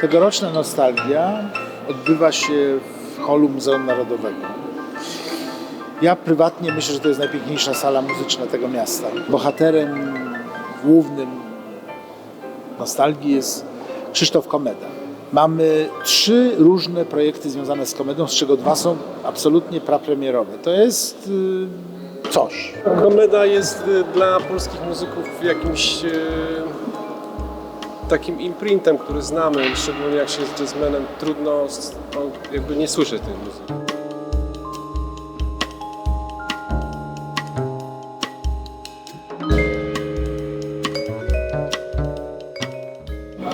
Tegoroczna nostalgia odbywa się w holu Muzeum Narodowego. Ja prywatnie myślę, że to jest najpiękniejsza sala muzyczna tego miasta. Bohaterem głównym nostalgii jest Krzysztof Komeda. Mamy trzy różne projekty związane z komedą, z czego dwa są absolutnie prapremierowe. To jest y, coś. Komeda jest y, dla polskich muzyków jakimś y, takim imprintem, który znamy, szczególnie jak się jest jazzmenem, trudno no, jakby nie słyszeć tej muzyki.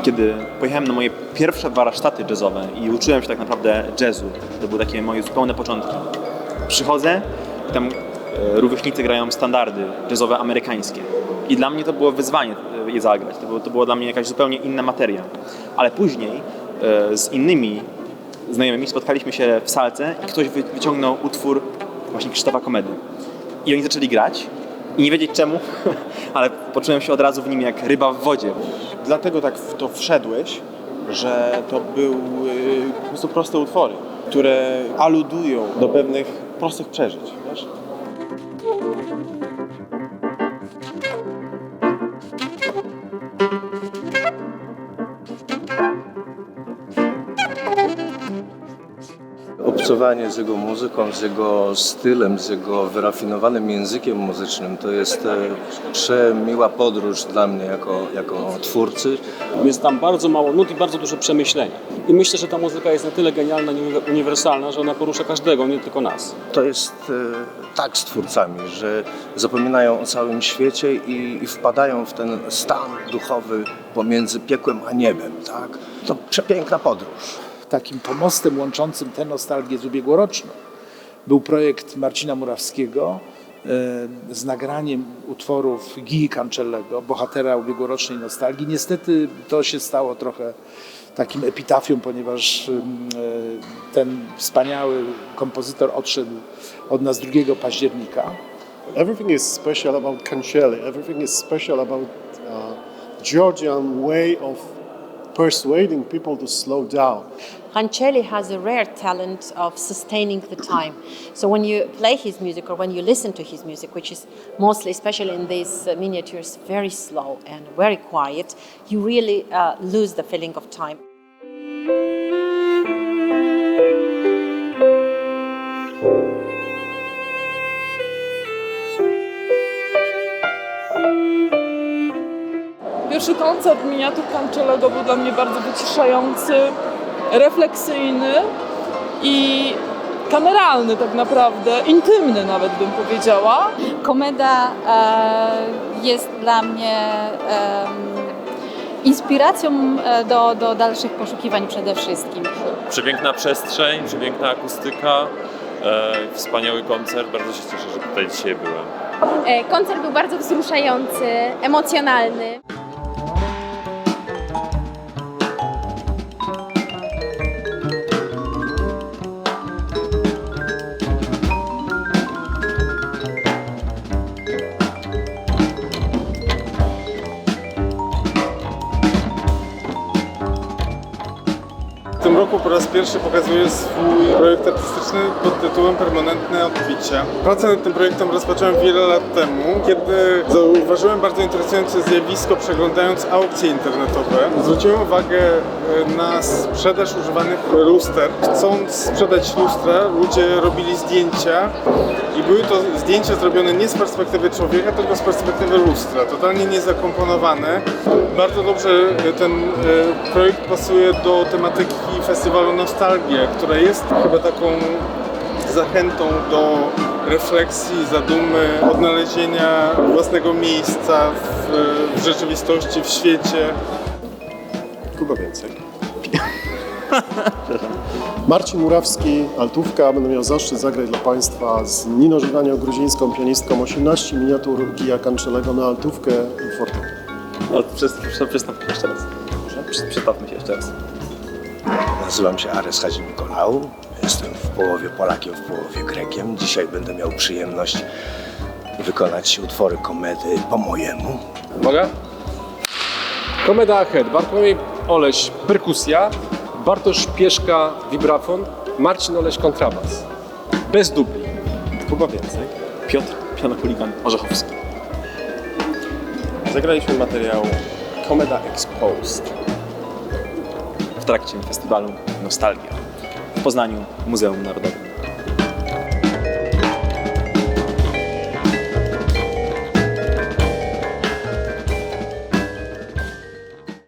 Kiedy pojechałem na moje pierwsze warsztaty jazzowe i uczyłem się tak naprawdę jazzu, to były takie moje zupełne początki. Przychodzę tam rówieśnicy grają standardy jazzowe amerykańskie. I dla mnie to było wyzwanie e, je zagrać. To było, to było dla mnie jakaś zupełnie inna materia. Ale później e, z innymi znajomymi spotkaliśmy się w salce i ktoś wy, wyciągnął utwór właśnie Krzysztofa Komedy. I oni zaczęli grać i nie wiedzieć czemu, ale poczułem się od razu w nim jak ryba w wodzie. Dlatego tak w to wszedłeś, że to były po prostu proste utwory, które aludują do pewnych prostych przeżyć, wiesz? Obcowanie z jego muzyką, z jego stylem, z jego wyrafinowanym językiem muzycznym to jest e, przemiła podróż dla mnie jako, jako twórcy. Jest tam bardzo mało nut i bardzo dużo przemyślenia. I myślę, że ta muzyka jest na tyle genialna i uniwersalna, że ona porusza każdego, nie tylko nas. To jest e, tak z twórcami, że zapominają o całym świecie i, i wpadają w ten stan duchowy pomiędzy piekłem a niebem. Tak? To przepiękna podróż. Takim pomostem łączącym tę nostalgię z ubiegłoroczną był projekt Marcina Murawskiego e, z nagraniem utworów Gii Cancellego, bohatera ubiegłorocznej nostalgii. Niestety to się stało trochę takim epitafium, ponieważ e, ten wspaniały kompozytor odszedł od nas 2 października. Everything is special about Cancelli. Everything is special about uh, Georgian way of persuading people to slow down. Rancelli has a rare talent of sustaining the time. So when you play his music or when you listen to his music, which is mostly, especially in these uh, miniatures, very slow and very quiet, you really uh, lose the feeling of time. Pierwszy koncert miniatur Cancelego był dla mnie bardzo wyciszający, refleksyjny i kameralny tak naprawdę, intymny nawet bym powiedziała. Komeda e, jest dla mnie em, inspiracją e, do, do dalszych poszukiwań przede wszystkim. Przepiękna przestrzeń, przepiękna akustyka, e, wspaniały koncert. Bardzo się cieszę, że tutaj dzisiaj byłem. E, koncert był bardzo wzruszający, emocjonalny. Roku po raz pierwszy pokazuję swój projekt artystyczny pod tytułem Permanentne odbicie. Pracę nad tym projektem rozpocząłem wiele lat temu, kiedy zauważyłem bardzo interesujące zjawisko przeglądając aukcje internetowe. Zwróciłem uwagę e, na sprzedaż używanych luster. Chcąc sprzedać lustra, ludzie robili zdjęcia i były to zdjęcia zrobione nie z perspektywy człowieka, tylko z perspektywy lustra, totalnie niezakomponowane. Bardzo dobrze e, ten e, projekt pasuje do tematyki festiwalu Nostalgia, która jest chyba taką zachętą do refleksji, zadumy, odnalezienia własnego miejsca w, w rzeczywistości, w świecie. Kuba więcej. Marcin Murawski, altówka. Będę miał zaszczyt zagrać dla Państwa z Niną Żywanią-gruzińską pianistką 18 miniatur Gija Kanczylego na altówkę i fortepian. No, przystawmy się jeszcze raz. Przy- Przystawmy się jeszcze raz. Nazywam się Ares Hadzi Nikolał. Jestem w połowie Polakiem, w połowie Grekiem. Dzisiaj będę miał przyjemność wykonać utwory komedy po mojemu. Uwaga! Komeda Ahead, Bartłomiej Oleś perkusja, Bartosz Pieszka wibrafon, Marcin Oleś kontrabas. Bez dubli. Kogo więcej? Piotr Pianopoligan Orzechowski. Zagraliśmy materiał Komeda Exposed. W trakcie festiwalu Nostalgia w Poznaniu Muzeum Narodowym.